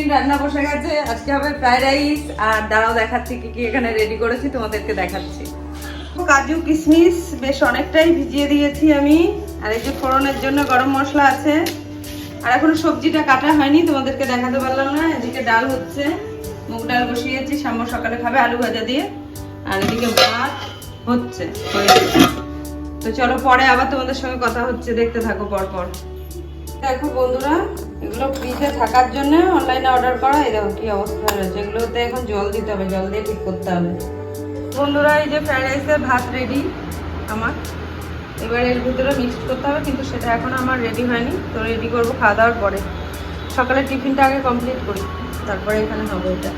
Tiffin রান্না বসে গেছে, আজকে হবে ফ্রাইড রাইস আর দাঁড়াও দেখাচ্ছি কি কি এখানে রেডি করেছি, তোমাদেরকে দেখাচ্ছি। কাজু, কিশমিশ, বেশ অনেকটাই ভিজিয়ে দিয়েছি আমি, আর এই যে ফোড়নের জন্য গরম মশলা আছে। আর এখনও সবজিটা কাটা হয়নি, তোমাদেরকে দেখাতে পারলাম না, এদিকে ডাল হচ্ছে, মুগ ডাল বসিয়েছি সাম্য সকালে খাবে আলু ভাজা দিয়ে, আর এদিকে ভাত হচ্ছে। তো চলো পরে আবার তোমাদের সঙ্গে কথা হচ্ছে, দেখতে থাকো পর পর দেখো বন্ধুরা, এগুলো ফ্রিজে থাকার জন্য অনলাইনে অর্ডার করা, এই দেখো কি অবস্থা রয়েছে। এগুলোতে এখন জল দিতে হবে, জল দিয়ে ঠিক করতে হবে। বন্ধুরা, এই যে ফ্রাইড রাইসের ভাত রেডি আমার। এবার এর ভিতরে মিক্সড করতে হবে, কিন্তু সেটা এখন আমার রেডি হয়নি। তো রেডি করব খাওয়া দাওয়ার পরে। সকালে টিফিনটা আগে কমপ্লিট করি, তারপরে এখানে হবে এটা।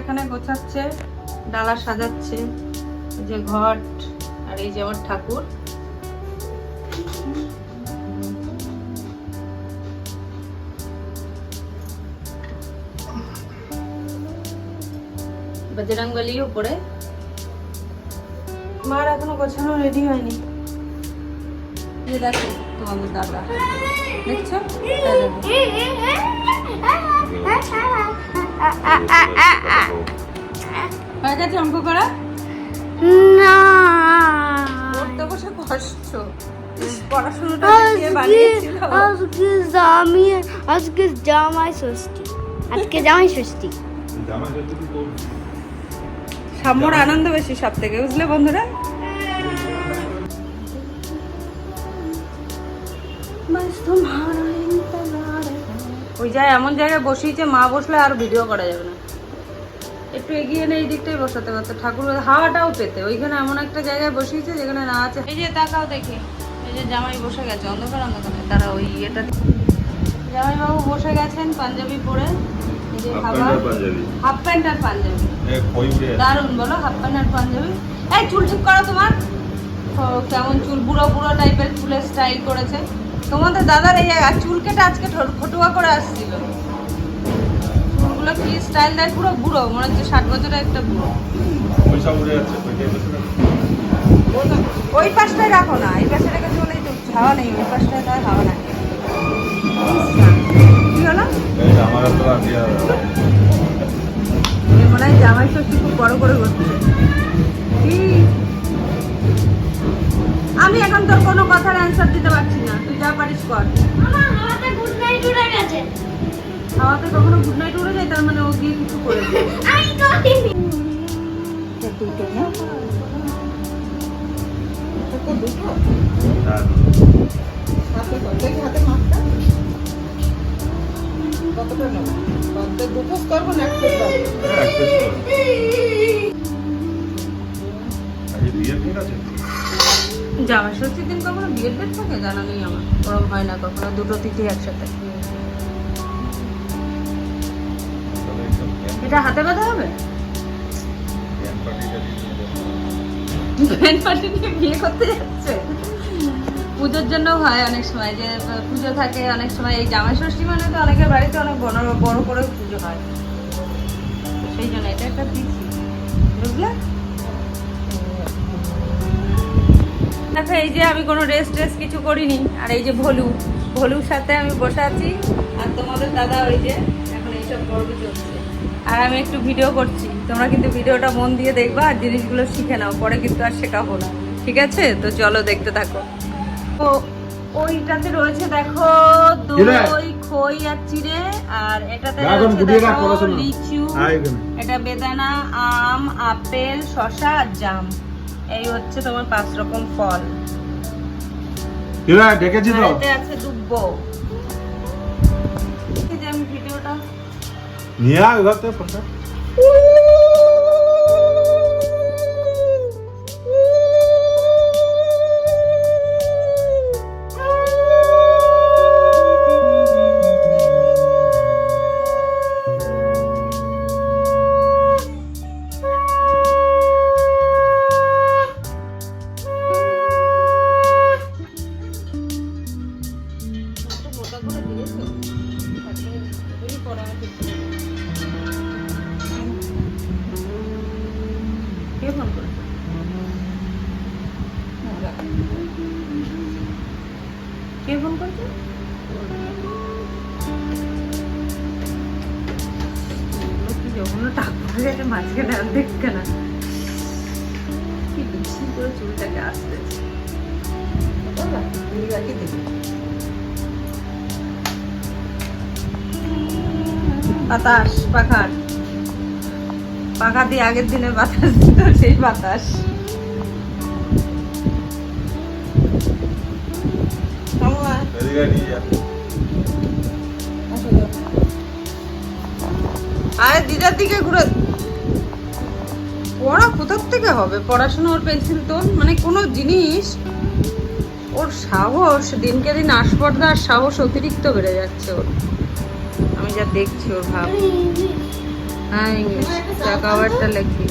এখানে গোছাচ্ছে, ডালা সাজাচ্ছে যে ঘট, আর এই যে আমার ঠাকুর। বজরংবলী উপরে। মার এখনও গোছানো রেডি হয়নি। এই দেখো তোমাদের দাদা। দেখছ? হয়ে গেছে অঙ্ক করা? না। পড়তে বসে কষ্ট পড়াশোনাটা আজকে আমি আজকে জামাই ষষ্ঠী। আজকে জামাই ষষ্ঠী। সাম্যর আনন্দ বেশি সব থেকে বুঝলে বন্ধুরা? ওই যায় এমন জায়গায় বসিয়েছে মা বসলে আর ভিডিও করা যাবে না। একটু এগিয়ে এনে এই দিকটাই বসাতে পারতো। ঠাকুর হাওয়াটাও পেতে। ওইখানে এমন একটা জায়গায় বসিয়েছে যেখানে না আছে। এই যে তাকাও দেখি। এই যে জামাই বসে গেছে অন্ধকার অন্ধকারে। তারা ওই এটা জামাইবাবু বসে গেছেন পাঞ্জাবি পরে। এই যে খাবার। হাফ প্যান্ট আর পাঞ্জাবি। দারুণ বলো হাফ প্যান্ট আর পাঞ্জাবি। এই চুল ঠিক করো তোমার। কেমন চুল বুড়ো বুড়ো টাইপের চুলের স্টাইল করেছে। তোমাদের দাদার এই চুল কেটে আজকে ফটুয়া করে আসছিল। চুলগুলো কি স্টাইল দেয়? পুরো বুড়ো মনে হচ্ছে ষাট বছরের একটা বুড়ো। ওই পাশটায় রাখো না এই পাশে রেখে চলেই তো হাওয়া নেই ওই পাশটায় তার হাওয়া নাই। নেব করব না একটা জামা ষষ্ঠীর দিন কখনো বিয়ের ডেট থাকে? জানা নেই আমার। ওরম হয় না কখনো দুটো তিথি একসাথে। এটা হাতে বাঁধা হবে? ব্যান্ড পার্টি নিয়ে বিয়ে করতে যাচ্ছে? পুজোর জন্য হয় অনেক সময়, যে পুজো থাকে অনেক সময়, এই জামাই ষষ্ঠী মানে তো অনেকের বাড়িতে অনেক বড় বড় করে পুজো হয়। সেই জন্য এটা একটা তিথি বুঝলে? দেখো, এই যে আমি কোনো রেস্ট টেস্ট কিছু করিনি, আর এই যে ভলু, ভলুর সাথে আমি বসে আছি, আর তোমাদের দাদা ওই যে এখন এইসব পর্ব চলছে আর আমি একটু ভিডিও করছি, তোমরা কিন্তু ভিডিওটা মন দিয়ে দেখবা আর জিনিসগুলো শিখে নাও, পরে কিন্তু আর শেখাবো না। ঠিক আছে? তো চলো দেখতে থাকো। তো ওইটাতে রয়েছে দেখো দই খই আর চিড়ে আর এটাতে রয়েছে দেখো লিচু এটা বেদানা আম আপেল শসা আর জাম। এই হচ্ছে তোমার পাঁচ রকম ফল। কিরা ডেকেছি তো। এতে আছে দুব্বো। এই যে আমি ভিডিওটা নিয়ে মাঝখানে অর্ধেক কেনা কি বিচ্ছি করে চুলটাকে আসতেছে বাতাস, পাখার। পাখা দিয়ে আগের দিনে বাতাস দিত সেই বাতাস। আর দিদার দিকে ঘুরে। পড়া কোথার থেকে হবে? পড়াশোনা ওর পেন্সিল তোল মানে কোনো জিনিস? ওর সাহস, দিনকে দিন আসপর্দার সাহস অতিরিক্ত বেড়ে যাচ্ছে ওর। আমি যা দেখছি ওর ভাব। হ্যাঁ ইংলিশ কাভারটা লেখি।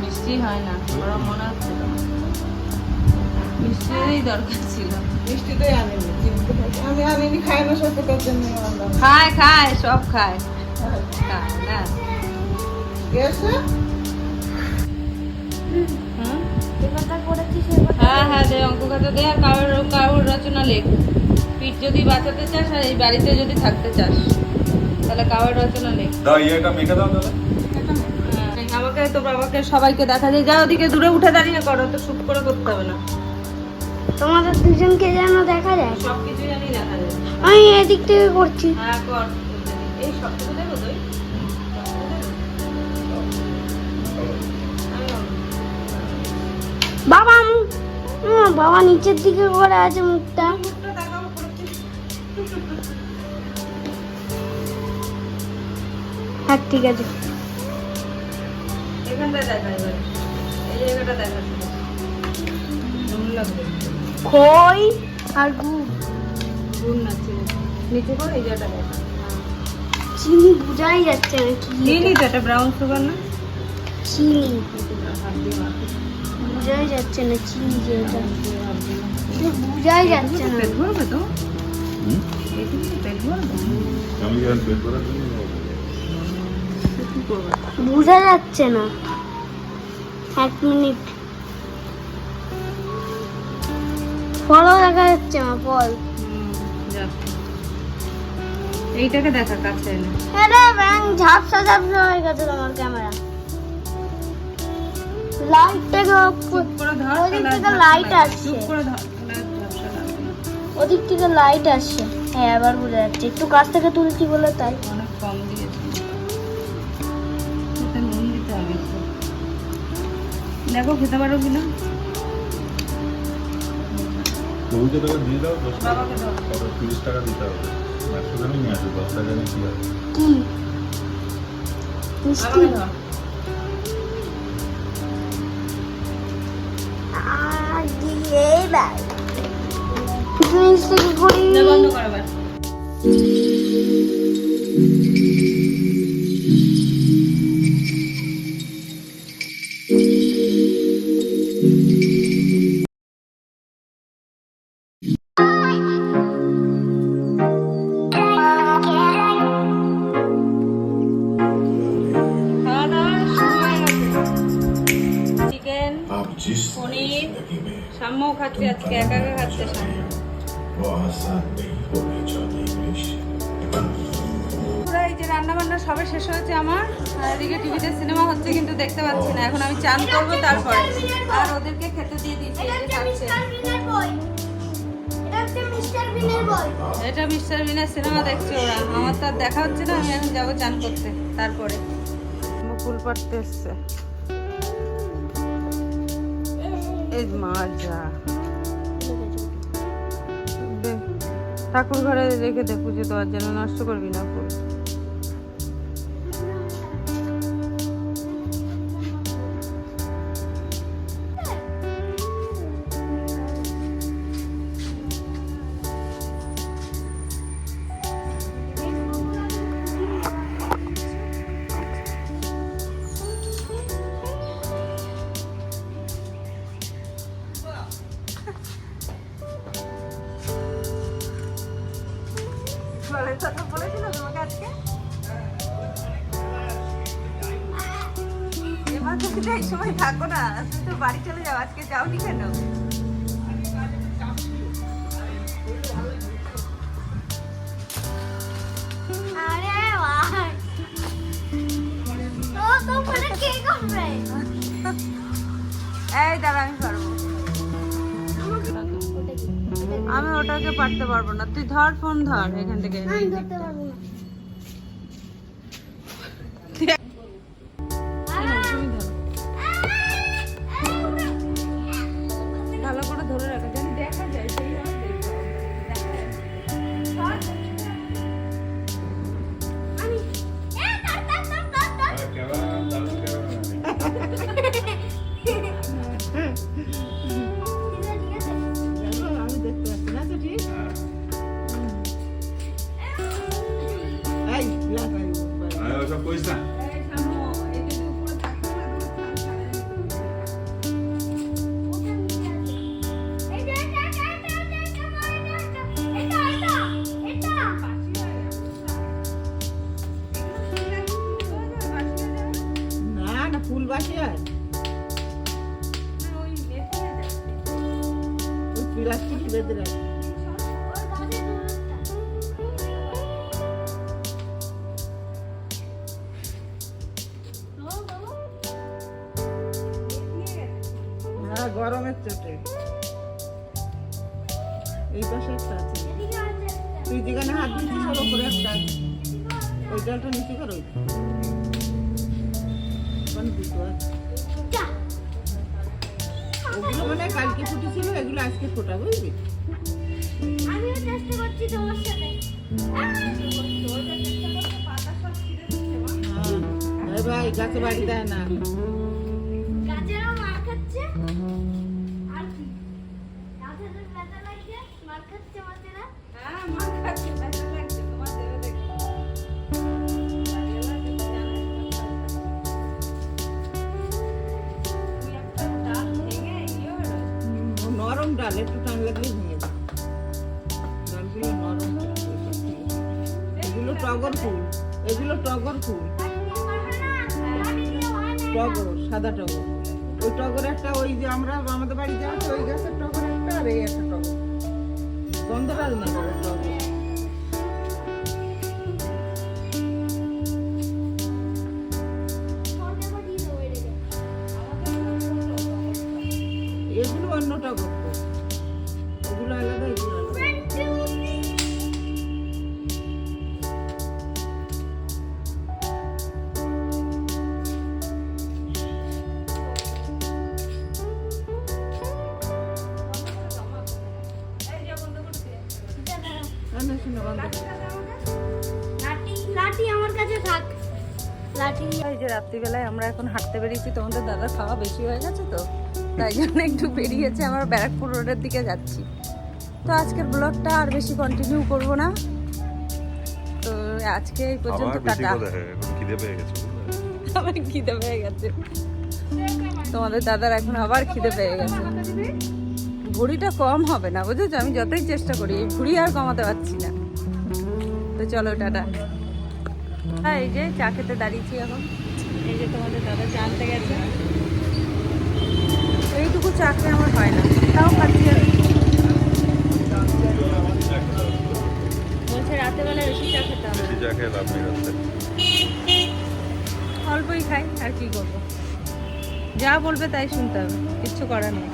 মিষ্টি হয় না। ওরা মনে হচ্ছে তো। মিষ্টিরই দরকার ছিল। খায় খায় সব খায়। না। কথা হ্যাঁ হ্যাঁ দে অঙ্ক খাতা দে আর কারোর কারোর রচনা লেখ। পিঠ যদি বাঁচাতে চাস আর এই বাড়িতে যদি থাকতে চাস তাহলে কারোর রচনা লেখ। দাও ইয়েটা মেখে দাও তাহলে। হ্যাঁ, আমাকে তো বাবাকে সবাইকে দেখা যায়। যা ওদিকে দূরে উঠে দাঁড়িয়ে করো তো শুট করে করতে হবে না। তোমাদের দুজনকে যেন দেখা যায়। সব কিছু জানি দেখা যায়। আমি এদিক থেকে করছি। হ্যাঁ কর। এই সবটুকু দেবো তো বাবা বাবা নিচের দিকে করে আছে মুখটা। হ্যাঁ ঠিক আছে। এখানটায় দেখা এই জায়গাটা দেখা লাগবে খই আর গুড় গুণ না চিনি নিচে করে এই জায়গাটা চিনি বোঝাই যাচ্ছে না কি চিনি তো এটা ব্রাউন সুগার না? চিনি। বোঝাই যাচ্ছে না চিনি যেটা এটা। বোঝাই যাচ্ছে না। পেট ভরবে তো? বোঝা যাচ্ছে না। এক মিনিট। ফলও দেখা যাচ্ছে না ফল। এইটাকে দেখা কাছে এনে আরে ব্যাং ঝাপসা ঝাপসা হয়ে গেছে তোমার ক্যামেরা। লাইটটাকে অফ করে ধর ওদিক থেকে লাইট আসছে। চুপ করে ধর। ওদিক থেকে লাইট আসছে। হ্যাঁ বোঝা যাচ্ছে। একটু কাছ থেকে তুলছি বলে তাই। অনেক কম দিয়েছি। দেখো খেতে পারো কিনা? প্রভুকে তোকে দিয়ে দাও দশ টাকা তিরিশ টাকা দিতে হবে। একশো গ্রামই নিয়ে আসবে দশ টাকা নিয়ে কি হবে কি মিষ্টি? বাবাকে দাও। আর দিয়ে বাই। জিনিস থেকে করি না, বন্ধ করো আজকে একা একা খাচ্ছে সাম্য। এই যে রান্না বান্না শেষ হয়েছে আমার। টিভিতে সিনেমা হচ্ছে কিন্তু দেখতে পাচ্ছি না। এখন আমি চান করব তারপরে। আর ওদেরকে খেতে দিয়ে দিচ্ছি এটা মিস্টার বিনের সিনেমা দেখছে ওরা। আমার তো আর দেখা হচ্ছে না, আমি এখন যাব চান করতে, তারপরে। ফুল পাড়তে এসছে। এই মাজা। ঠাকুর ঘরে রেখে দে পুজো দেওয়ার জন্য নষ্ট করবি না ফুল। এই সময় না। বাড়ি চলে যাও আজকে যাওনি কেন? এই দাঁড়া আমি পারব। আমি ওটাকে পারতে পারব না। তুই ধর ফোন ধর এখান থেকে। Ayaw, sa puwis na. গরমের চোটে। এই পাশে একটা আছে। তুই যেখানে হাত দিচ্ছিস ওর ওপরে একটা আছে ওই জলটা নিচে করো ওগুলো মানে কালকে ফুটেছিল এগুলো আজকে ফোটা বুঝলি? আমিও চেষ্টা করছি তোমার সাথে। হ্যাঁ। ভাই গাছে বাড়ি দেয় না। নরম ডাল একটু টান লাগলে ভেঙে যায় ডালগুলো নরম এগুলো টগর ফুল এগুলো টগর ফুল। টগর সাদা টগর। ওই টগর একটা, ওই যে আমরা আমাদের বাড়িতে আছে, ওই গাছের টগর একটা আর এই একটা টগর। গন্ধরাজ না টগর। এগুলো অন্য টগর এই যে রাত্রিবেলায় আমরা এখন হাঁটতে বেরিয়েছি তোমাদের দাদা খাওয়া বেশি হয়ে গেছে তো? তাই জন্য একটু বেরিয়েছে আমরা ব্যারাকপুর রোডের দিকে যাচ্ছি। তো আজকের ব্লগটা আর বেশি কন্টিনিউ করব না। তো আজকে এই পর্যন্ত টাটা। খিদে পেয়ে গেছে খিদে পেয়ে গেছে। তোমাদের দাদার এখন আবার খিদে পেয়ে গেছে। ভুড়িটা কম হবে না বুঝেছ? আমি যতই চেষ্টা করি এই ভুড়ি আর কমাতে পারছি না। তো চলো টাটা। এই যে চা খেতে দাঁড়িয়েছি এখন। এই যে তোমাদের দাদা চা আনতে গেছে। এইটুকু চা খেয়ে আমার হয় না। তাও খাচ্ছি বলছে রাতের বেলা বেশি চা খেতে হবে। বেশি চা খেয়ে লাভ নেই অল্পই খাই আর কি করব? যা বলবে তাই শুনতে হবে কিচ্ছু করার নেই।